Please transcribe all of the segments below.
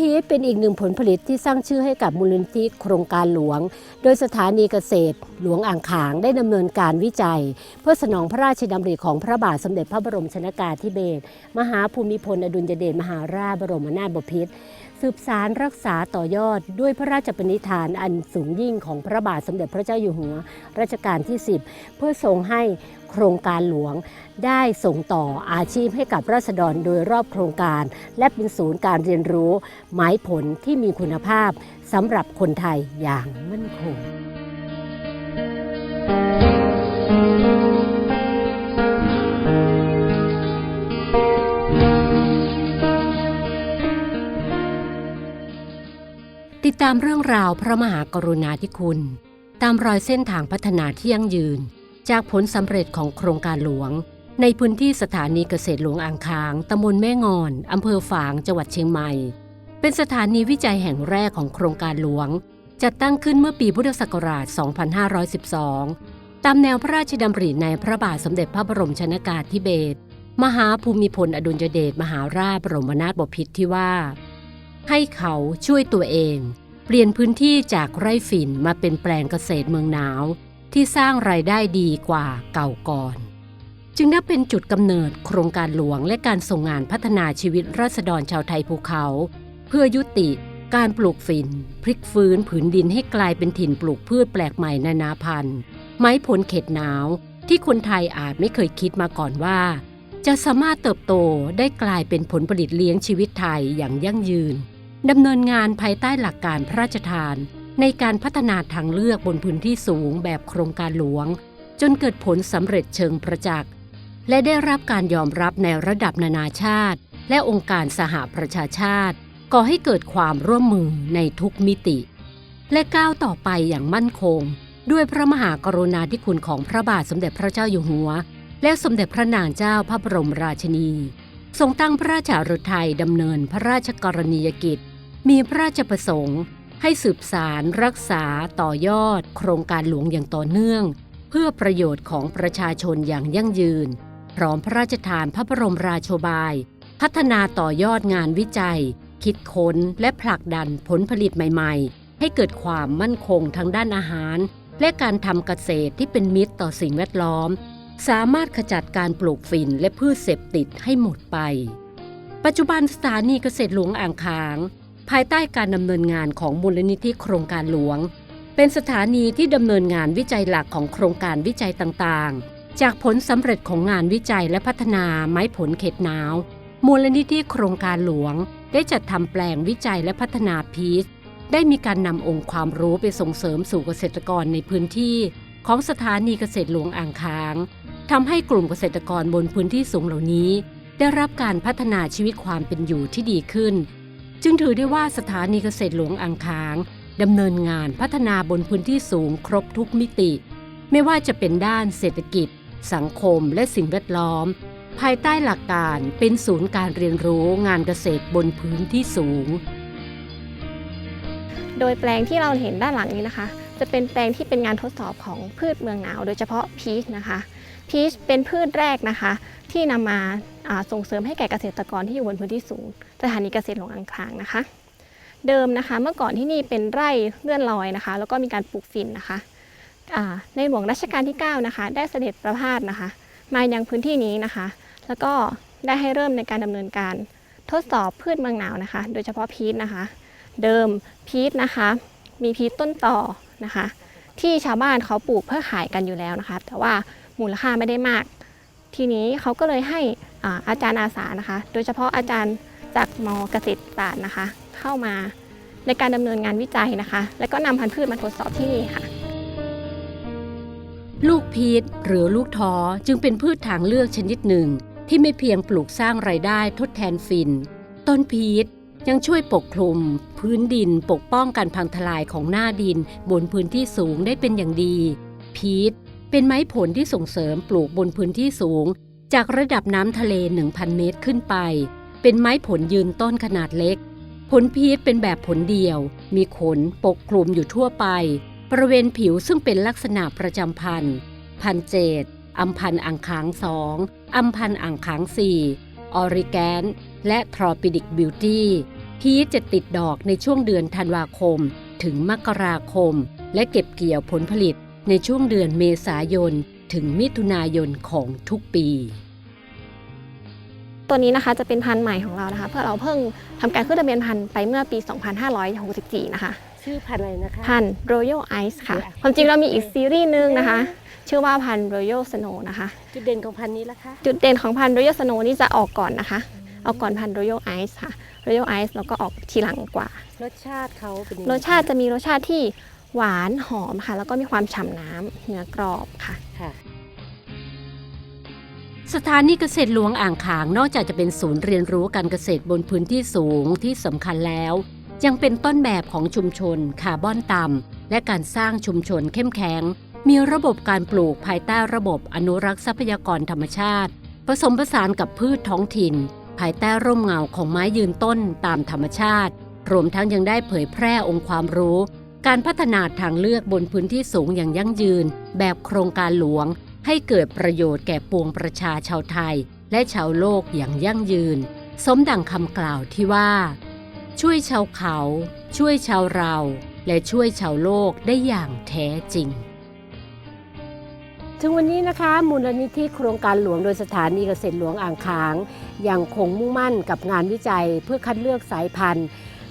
พีชเป็นอีกหนึ่งผลผลิตที่สร้างชื่อให้กับมูลนิธิโครงการหลวง โดยสถานีเกษตร หลวงอ่างขางได้ดำเนินการวิจัย เพื่อสนองพระราชดำริของพระบาทสมเด็จพระบรมชนากาธิเบศรมหาภูมิพลอดุลยเดชมหาราชบรมนาถบพิตร สืบสารรักษาต่อยอดด้วยพระราชปณิธานอันสูงยิ่งของพระบาทสมเด็จพระเจ้าอยู่หัวรัชกาลที่ 10 เพื่อทรงให้โครงการหลวงได้ส่งต่ออาชีพให้กับราษฎรโดยรอบโครงการ และเป็นศูนย์การเรียนรู้ หมายผลที่มีคุณภาพสำหรับคนไทยอย่างมั่นคง ติดตามเรื่องราวพระมหากรุณาธิคุณ ตามรอยเส้นทางพัฒนาที่ยั่งยืน จากผลสำเร็จของโครงการหลวง ในพื้นที่สถานีเกษตรหลวงอ่างคางตำบลแม่งอนอำเภอฝางจังหวัดเชียงใหม่ เป็นสถานีวิจัยแห่งแรกของโครงการหลวง จัดตั้งขึ้นเมื่อปีพุทธศักราช 2512 ตามแนวพระราชดำริในพระบาทสมเด็จพระบรมชนากาธิเบศรมหาภูมิพลอดุลยเดชมหาราชบรมนาถบพิตรที่ว่า ให้เขาช่วยตัวเอง เปลี่ยนพื้นที่จากไร่ฝิ่นมาเป็นแปลงเกษตรเมืองหนาว ที่สร้างรายได้ดีกว่าเก่าก่อน จึงนับเป็นจุดกำเนิดโครงการหลวงและการส่งงานพัฒนาชีวิตราษฎรชาวไทยภูเขา เพื่อยุติการปลูกฝิ่น พลิกฟื้นผืนดินให้กลายเป็นถิ่นปลูกพืชแปลกใหม่นานาพันธุ์ ไม้ผลเขตหนาวที่คนไทยอาจไม่เคยคิดมาก่อนว่า จะสามารถเติบโตได้กลายเป็นผลผลิตเลี้ยงชีวิตไทยอย่างยั่งยืนดำเนินงานภายใต้หลักการพระราชทาน ในการพัฒนาทางเลือกบนพื้นที่สูงแบบโครงการหลวง จนเกิดผลสำเร็จเชิงประจักษ์และได้รับการยอมรับในระดับนานาชาติ และองค์การสหประชาชาติก่อให้เกิดความร่วมมือในทุกมิติ และก้าวต่อไปอย่างมั่นคง ด้วยพระมหากรุณาธิคุณของพระบาทสมเด็จพระเจ้าอยู่หัว และสมเด็จพระนางเจ้าพระบรมราชินี ทรงตั้งพระราชาฤทัยดำเนินพระราชกรณียกิจ มีพระราชประสงค์ให้สืบสารรักษาต่อยอด โครงการหลวงอย่างต่อเนื่อง เพื่อประโยชน์ของประชาชนอย่างยั่งยืน พร้อมพระราชทานพระบรมราโชบาย พัฒนาต่อยอดงานวิจัย คิดค้นและผลักดันผลผลิตใหม่ ๆ ให้เกิดความมั่นคงทางด้านอาหาร และการทำเกษตรที่เป็นมิตรต่อสิ่งแวดล้อม สามารถขจัดการปลูกฝิ่นและพืชเสพติดให้หมดไป ปัจจุบันสถานีเกษตรหลวงอ่างขาง ภายใต้การดำเนินงานของมูลนิธิโครงการหลวง เป็นสถานีที่ดำเนินงานวิจัยหลักของโครงการวิจัยต่างๆ จากผลสำเร็จของงานวิจัยและพัฒนาไม้ผลเขตหนาว มูลนิธิโครงการหลวง ได้จัดทำแปลงวิจัยและพัฒนาพีชได้มีการนำองค์ความรู้ไปส่งเสริมสู่เกษตรกรในพื้นที่ของสถานีเกษตรหลวงอ่างค้าง ทำให้กลุ่มเกษตรกรบนพื้นที่สูงเหล่านี้ ได้รับการพัฒนาชีวิตความเป็นอยู่ที่ดีขึ้น จึงถือได้ว่าสถานีเกษตรหลวงอ่างค้างดำเนินงานพัฒนาบนพื้นที่สูงครบทุกมิติ ไม่ว่าจะเป็นด้านเศรษฐกิจ สังคมและสิ่งแวดล้อม ภายใต้หลักการเป็นศูนย์การเรียนรู้งานเกษตรบนพื้นที่สูง โดยแปลงที่เราเห็นด้านหลังนี้นะคะ จะเป็นแปลงที่เป็นงานทดสอบของพืชเมืองหนาว โดยเฉพาะพีชนะคะพีชเป็นพืชแรกนะคะ ที่นำมาอ่าส่งเสริมให้แก่เกษตรกรที่อยู่บนพื้นที่สูง สถานีเกษตรหลวงอ่างคางนะคะ เดิมนะคะ เมื่อก่อนที่นี่เป็นไร่เลื่อนลอยนะคะ แล้วก็มีการปลูกฝิ่นนะคะในหลวงรัชกาลที่ 9 นะคะ ได้เสด็จประพาสนะคะ มายังพื้นที่นี้นะคะ แล้วก็ได้ให้เริ่มในการดำเนินการทดสอบพืชเมืองหนาวนะคะ โดยเฉพาะพีชนะคะ เดิมพีชนะคะ มีพีชต้นต่อ นะคะ ที่ชาวบ้านเขาปลูกเพื่อขายกันอยู่แล้วนะคะ แต่ว่ามูลค่าไม่ได้มาก ทีนี้เขาก็เลยให้อาอาจารย์อาสานะคะ โดยเฉพาะอาจารย์จากมเกษตรศาสตร์นะคะ เข้ามาในการดำเนินงานวิจัยนะคะ และก็นำพันธุ์พืชมาทดสอบที่นี่ค่ะ ลูกพีชหรือลูกท้อจึงเป็นพืชทางเลือกชนิดหนึ่ง ที่ไม่เพียงปลูกสร้างไรายได้ทดแทนฟิน ต้นพีช ยังช่วยปกคลุม พื้นดินปกป้องการพังทลายของหน้าดิน บนพื้นที่สูงได้เป็นอย่างดี พีชเป็นไม้ผลที่ส่งเสริมปลูกบนพื้นที่สูง จากระดับน้ำทะเล 1,000 เมตรขึ้นไป เป็นไม้ผลยืนต้นขนาดเล็ก ผลพีชเป็นแบบผลเดียว มีขนปกคลุมอยู่ทั่วไป บริเวณผิวซึ่งเป็นลักษณะประจำพันธุ์พันเจดอัมพันธ์อ่างคางสองอัมพันธ์อ่างคางสี่ ออริแกน และทรอปิดิกบิวตี้พีชจะติดดอกในช่วงเดือนธันวาคม ถึงมกราคม และเก็บเกี่ยวผลผลิตในช่วงเดือนเมษายน ถึงมิถุนายนของทุกปี ตัวนี้นะคะจะเป็นพันธุ์ใหม่ของเรานะคะ เพื่อเราเพิ่งทำการขึ้นทะเบียนพันธุ์ไปเมื่อปี 2564 นะคะ ชื่อพันธุ์อะไรนะคะ พันธุ์ Royal Ice ค่ะเดี๋ยวความจริงเรามีอีกซีรีส์หนึงนะคะ ชื่อว่าพันธุ์ Royal Snow นะคะ จุดเด่นของพันธุ์นี้ล่ะคะ จุดเด่นของพันธุ์ Royal Snow นี่จะออกก่อนนะคะ ออกก่อนพันธุ์ Royal Ice ค่ะ Royal Ice แล้วก็ออกทีหลังกว่า รสชาติเขาเป็นยังไงรสชาติจะมีรสชาติที่หวานหอมค่ะ แล้วก็มีความฉ่ำน้ำเนื้อกรอบค่ะ ค่ะสถานีเกษตรหลวงอ่างขางนอกจากจะเป็นศูนย์เรียนรู้การเกษตรบนพื้นที่สูงที่สำคัญแล้ว ยังเป็นต้นแบบของชุมชนคาร์บอนต่ำและการสร้างชุมชนเข้มแข็ง มีระบบการปลูกภายใต้ระบบอนุรักษ์ทรัพยากรธรรมชาติ ผสมผสานกับพืชท้องถิ่น ภายใต้ร่มเงาของไม้ยืนต้นตามธรรมชาติ รวมทั้งยังได้เผยแพร่องค์ความรู้ การพัฒนาทางเลือกบนพื้นที่สูงอย่างยั่งยืน แบบโครงการหลวง ให้เกิดประโยชน์แก่ปวงประชาชาวไทย และชาวโลกอย่างยั่งยืน สมดังคำกล่าวที่ว่า ช่วยชาวเขา ช่วยชาวเรา และช่วยชาวโลกได้อย่างแท้จริง ถึงวันนี้นะคะมูลนิธิโครงการหลวงโดยสถานีเกษตรหลวงอ่างขาง ยังคงมุ่งมั่นกับงานวิจัย เพื่อคัดเลือกสายพันธุ์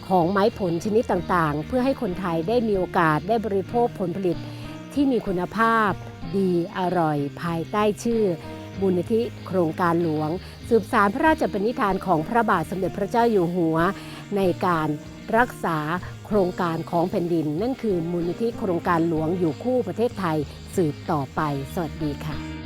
ของไม้ผลชนิดต่างๆ เพื่อให้คนไทยได้มีโอกาสได้บริโภคผลผลิต ที่มีคุณภาพ ดีอร่อย ภายใต้ชื่อมูลนิธิโครงการหลวง สืบสารพระราชปณิธานของพระบาทสมเด็จพระเจ้าอยู่หัว ในการ รักษาโครงการของแผ่นดิน นั่นคือมูลนิธิโครงการหลวงอยู่คู่ประเทศไทยสืบต่อไป สวัสดีค่ะ